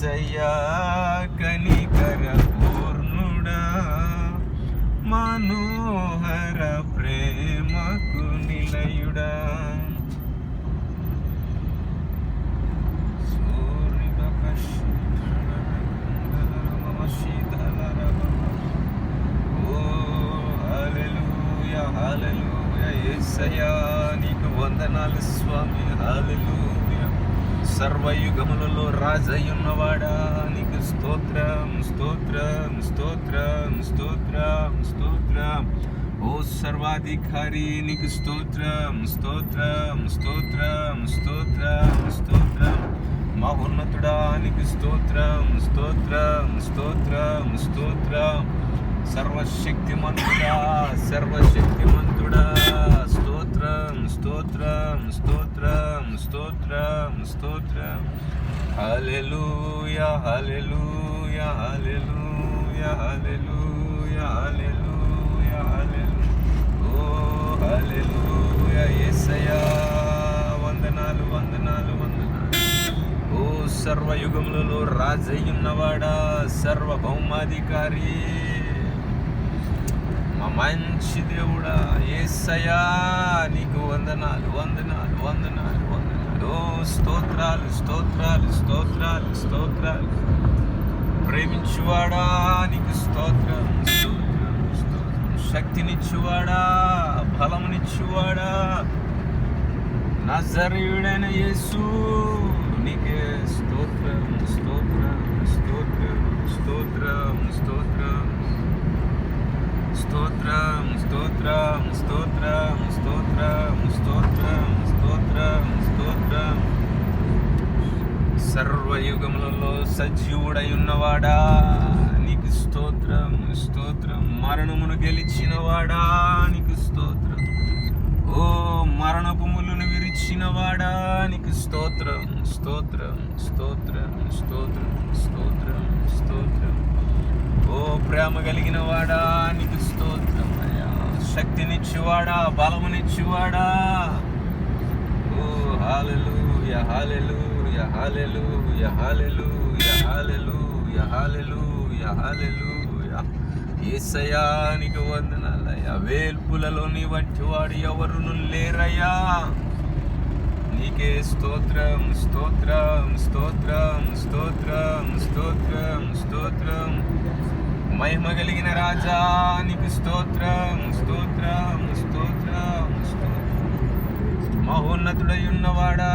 ఏసయ్యా కనికర పూర్ణుడా మనోహర ప్రేమకు నిలయుడా నీకు వందనాలు స్వామి హాలలు సర్వయుగములలో రాజయ్యున్నవాడా? నీకు స్తోత్రం స్తోత్రం స్తోత్రం స్తోత్రం స్తోత్రం. ఓ సర్వాధికారి నీకు స్తోత్రం స్తోత్రం స్తోత్రం స్తోత్రం స్తోత్రం. మహోన్నతుడా నీకు స్తోత్రం స్తోత్రం స్తోత్రం స్తోత్రం. సర్వశక్తిమంతుడా సర్వశక్తిమంతుడా స్తోత్రం స్తోత్రం స్తోత్రం. స్తోత్రం స్తోత్రం. హల్లెలూయా హల్లెలూయా హల్లెలూయా హల్లెలూయా హల్లెలూయా హల్లెలూయా. ఓ హల్లెలూయా యేసయ్యా వందనాలు వందనాలు వందనాలు. ఓ సర్వయుగములలో రాజయ్యున్నవాడా సర్వభౌమాధికారి. మా మంచి దేవుడా ఏసయా నీకు వందనాలు వందనాలు వందనాలు వందనాలు. స్తోత్రాలు స్తోత్రాలు స్తోత్రాలు స్తోత్రాలు. ప్రేమించువాడా నీకు స్తోత్రం శక్తినిచ్చువాడా బలమునిచ్చువాడా? నజరీయుడైన యేసు నీకే స్తోత్రం స్తోత్రం స్తోత్రం స్తోత్రం స్తోత్రం. స్తోత్రం స్తోత్రం స్తోత్రం స్తోత్రం స్తోత్రం స్తోత్రం. సర్వయుగములలో సజీవుడై ఉన్నవాడా నీకు స్తోత్రం స్తోత్రం. మరణమును గెలిచినవాడా? నీకు స్తోత్రం. ఓ మరణపు ముళ్ళును విరిచినవాడా? నీకు స్తోత్రం స్తోత్రం స్తోత్రం స్తోత్రం స్తోత్రం స్తోత్రం. ఓ ప్రేమ కలిగిన వాడా నీకు స్తోత్రం అయ్యా. శక్తినిచ్చేవాడా? బలమునిచ్చేవాడా? ఓ హాలెలూయ హాలెలు యహాలెలు యహాలెలు యహాలెలు యహాలెలు యహాలెలు యేసయ్యా నీకు వందనాలయ్యా. వేల్పులలో నీ వంటి ఎవరును లేరయ్యా? నీకే స్తోత్రం స్తోత్రం స్తోత్రం స్తోత్రం స్తోత్రం స్తోత్రం. మహిమ కలిగిన రాజా నీకు స్తోత్రం స్తోత్రం స్తోత్రం స్తోత్రం. మహోన్నతుడై ఉన్నవాడా